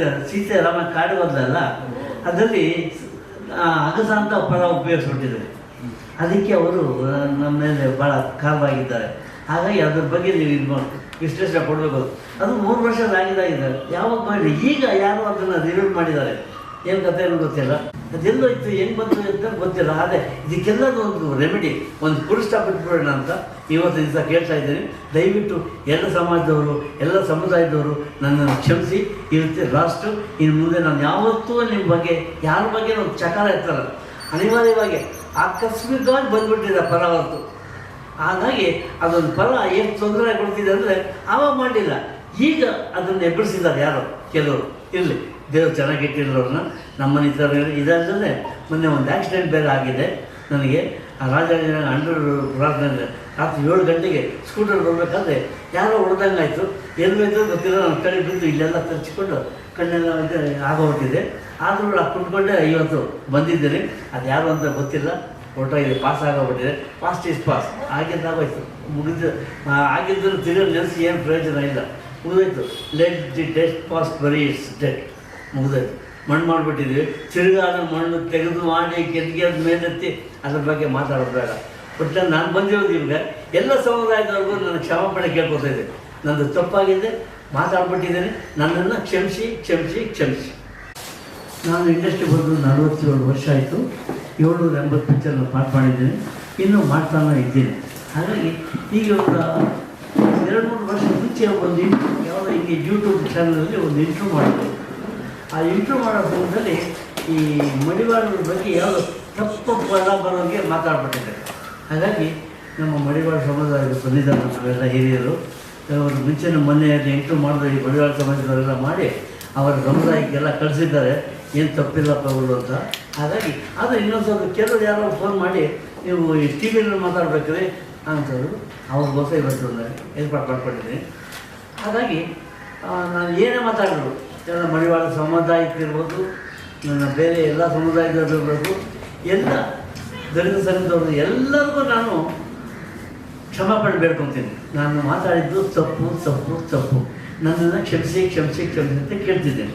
ಇದೆ ಸೀತೆ ರಾಮ ಕಾಡು ಬಂದಲ್ಲ ಅದರಲ್ಲಿ ಅಗಸ ಅಂತ ಪದ ಉಪಯೋಗಿಸ್ಬಿಟ್ಟಿದ್ದಾರೆ. ಅದಕ್ಕೆ ಅವರು ನಮ್ಮ ಮೇಲೆ ಭಾಳ ಕಾಲವಾಗಿದ್ದಾರೆ ಹಾಗಾಗಿ ಅದ್ರ ಬಗ್ಗೆ ನೀವು ಇದು ವಿಶ್ಲೇಷಣೆ ಕೊಡಬೇಕು. ಅದು ಮೂರು ವರ್ಷ ಆಗಿದಾಗಿದೆ ಯಾವಾಗ ಮಾಡಿ ಈಗ ಯಾರು ಅದನ್ನು ರಿವ್ಯೂ ಮಾಡಿದ್ದಾರೆ? ಏನು ಕಥೆ ಏನು ಗೊತ್ತಿಲ್ಲ? ಅದೆಲ್ಲ ಇತ್ತು ಹೆಂಗೆ ಬಂತು ಅಂತ ಗೊತ್ತಿಲ್ಲ. ಆದರೆ ಇದಕ್ಕೆಲ್ಲದೂ ಒಂದು ರೆಮಿಡಿ ಒಂದು ಪುರುಷ ಬಿಟ್ಬಿಡೋಣ ಅಂತ ಇವತ್ತು ದಿವಸ ಕೇಳ್ತಾ ಇದ್ದೀನಿ. ದಯವಿಟ್ಟು ಎಲ್ಲ ಸಮಾಜದವರು, ಎಲ್ಲ ಸಮುದಾಯದವರು ನನ್ನನ್ನು ಕ್ಷಮಿಸಿ. ಇರುತ್ತೆ ಲಾಸ್ಟು ಇನ್ನು ಮುಂದೆ ನಾನು ಯಾವತ್ತೂ ನಿಮ್ಮ ಬಗ್ಗೆ, ಯಾರ ಬಗ್ಗೆ ಒಂದು ಚಕಾರ ಇರ್ತಾರಲ್ಲ ಅನಿವಾರ್ಯವಾಗಿ ಆಕಸ್ಮಿಕವಾಗಿ ಬಂದ್ಬಿಟ್ಟಿದೆ ಪರ ಹೊರತು. ಹಾಗಾಗಿ ಅದೊಂದು ಫಲ ಏನು ತೊಂದರೆ ಕೊಡ್ತಿದೆ ಅಂದರೆ ಆವಾಗ ಮಾಡಲಿಲ್ಲ ಈಗ ಅದನ್ನು ಎಬ್ಬರಿಸಿದ್ದಾರೆ ಯಾರು? ಕೆಲವರು. ಇರಲಿ. ದೇವರು ಚೆನ್ನಾಗಿ ಇಟ್ಟಿರೋರನ್ನ ನಮ್ಮ ಮನೆ ಥರ ಇದಲ್ಲದೆ ಮೊನ್ನೆ ಒಂದು ಆಕ್ಸಿಡೆಂಟ್ ಬೇರೆ ಆಗಿದೆ ನನಗೆ. ಆ ರಾಜಾಜಿನ ಅಂಡರ್ ಪ್ರಾರ್ಥನೆ ರಾತ್ರಿ ಏಳು ಗಂಟೆಗೆ ಸ್ಕೂಟರ್ ಬರಬೇಕಾದ್ರೆ ಯಾರೋ ಹೊಡೆದಂಗೆ ಆಯಿತು ಎಲ್ಲಿ ಬೇಕು ಗೊತ್ತಿಲ್ಲ ನನ್ನ ಕಡೆ ಬಿದ್ದು ಇಲ್ಲೆಲ್ಲ ತರಿಸಿಕೊಂಡು ಕಣ್ಣೆಲ್ಲ ಆಗೋಗ್ಬಿಟ್ಟಿದೆ. ಆದರೂ ಆ ಕುಟ್ಕೊಂಡೆ ಇವತ್ತು ಬಂದಿದ್ದೇನೆ. ಅದು ಯಾರು ಅಂತ ಗೊತ್ತಿಲ್ಲ. ಒಟ್ಟಾಗಿ ಪಾಸ್ ಆಗೋಗ್ಬಿಟ್ಟಿದೆ. ಪಾಸ್ಟ್ ಈಸ್ ಪಾಸ್ ಆಗಿದ್ದಾಗೋಯ್ತು ಮುಗಿದು ಆಗಿದ್ದರೂ ತಿರುಗಿ ನೆನೆಸಿ ಏನು ಪ್ರಯೋಜನ ಇಲ್ಲ. ಮುಗಿದೋಯ್ತು. ಲೆಟ್ ದಿ ಡೆಟ್ ಪಾಸ್ ಬರೀ ಇಟ್ಸ್ ಡೆಟ್ ಮುಗಿದೋಯ್ತು ಮಣ್ಣು ಮಾಡಿಬಿಟ್ಟಿದ್ವಿ. ತಿರುಗಾ ಅದನ್ನು ಮಣ್ಣು ತೆಗೆದು ಮಾಡಿ ಕೆತ್ತಿಗೆ ಅದು ಮೇಲೆತ್ತಿ ಅದ್ರ ಬಗ್ಗೆ ಮಾತಾಡೋದು ಬೇಡ. ನಾನು ಬಂದಿರೋದು ಇವಾಗ ಎಲ್ಲ ಸಮುದಾಯದವ್ರಿಗೂ ನನ್ನ ಕ್ಷಮಾಪಣೆ ಕೇಳ್ಕೊತಾ ಇದ್ದೆ ನಂದು ತಪ್ಪಾಗಿದೆ, ಮಾತಾಡ್ಬಿಟ್ಟಿದ್ದೇನೆ. ನನ್ನನ್ನು ಕ್ಷಮಿಸಿ ಕ್ಷಮಿಸಿ ಕ್ಷಮಿಸಿ. ನಾನು ಇಂಡಸ್ಟ್ರಿ ಬಂದು ನಲವತ್ತೇಳು ವರ್ಷ ಆಯಿತು. ಏಳ್ನೂರ ಎಂಬತ್ತು ಪಿಕ್ಚರ್ನ ಪಾಠ ಮಾಡಿದ್ದೀನಿ. ಇನ್ನೂ ಮಾಡ್ತಾನೆ ಇದ್ದೀನಿ. ಹಾಗಾಗಿ ಈಗ ಒಂದು ಎರಡು ಮೂರು ವರ್ಷ ಮುಂಚೆ ಒಂದು, ಯಾವುದೋ ಹಿಂಗೆ ಯೂಟ್ಯೂಬ್ ಚಾನಲಲ್ಲಿ ಒಂದು ಇಂಟ್ರೂ ಮಾಡಿದ್ರು ಆ ಇಂಟ್ರೂ ಮಾಡೋ ಸಂದರ್ಭದಲ್ಲಿ ಈ ಮಡಿವಾಳರ ಬಗ್ಗೆ ಯಾವುದೋ ತಪ್ಪು ಪದ ಬರೋಂಗೆ ಮಾತಾಡ್ಬಿಟ್ಟಿದ್ದಾರೆ. ಹಾಗಾಗಿ ನಮ್ಮ ಮಡಿವಾಳ ಸಮುದಾಯದ ಬಂದಿದ್ದಾರೆ ಹಿರಿಯರು ಅವರು ಮೊನ್ನೆ ಮೊನ್ನೆಯಲ್ಲಿ ಎಂಟು ಮಾಡಿದ್ರು, ಈ ಮಡಿವಾಳ ಸಮಾಜದವರೆಲ್ಲ ಮಾಡಿ ಅವರ ಸಮುದಾಯಕ್ಕೆಲ್ಲ ಕಳಿಸಿದ್ದಾರೆ, ಏನು ತಪ್ಪಿಲ್ಲಪ್ಪ ಅವರು ಅಂತ. ಹಾಗಾಗಿ ಆದರೆ ಇನ್ನೊಂದು ಕೆಲವರು ಯಾರೋ ಫೋನ್ ಮಾಡಿ, ನೀವು ಈ ಟಿ ವಿಯಲ್ಲಿ ಮಾತಾಡ್ಬೇಕ್ರಿ ಅಂತಂದರು ಅವ್ರಿಗೋಸ್ಕರ ಇವತ್ತು ಏರ್ಪಾಡು ಮಾಡ್ಕೊಂಡಿದ್ದೀನಿ. ಹಾಗಾಗಿ ನಾನು ಏನೇ ಮಾತಾಡಿದ್ರು ಎಲ್ಲ ಮಡಿವಾಳ ಸಮುದಾಯಕ್ಕಿರ್ಬೋದು ನನ್ನ ಬೇರೆ ಎಲ್ಲ ಸಮುದಾಯದಲ್ಲಿರ್ಬೋದು ಎಲ್ಲ ದಲಿತ ಸಂಘದವರು ಎಲ್ಲರಿಗೂ ನಾನು ಕ್ಷಮಾಪಣೆ ಬೇಡ್ಕೊತೀನಿ. ನಾನು ಮಾತಾಡಿದ್ದು ತಪ್ಪು ತಪ್ಪು ತಪ್ಪು. ನನ್ನನ್ನು ಕ್ಷಮಿಸಿ ಕ್ಷಮಿಸಿ ಕ್ಷಮಿಸಿ ಅಂತ ಕೇಳ್ತಿದ್ದೇನೆ.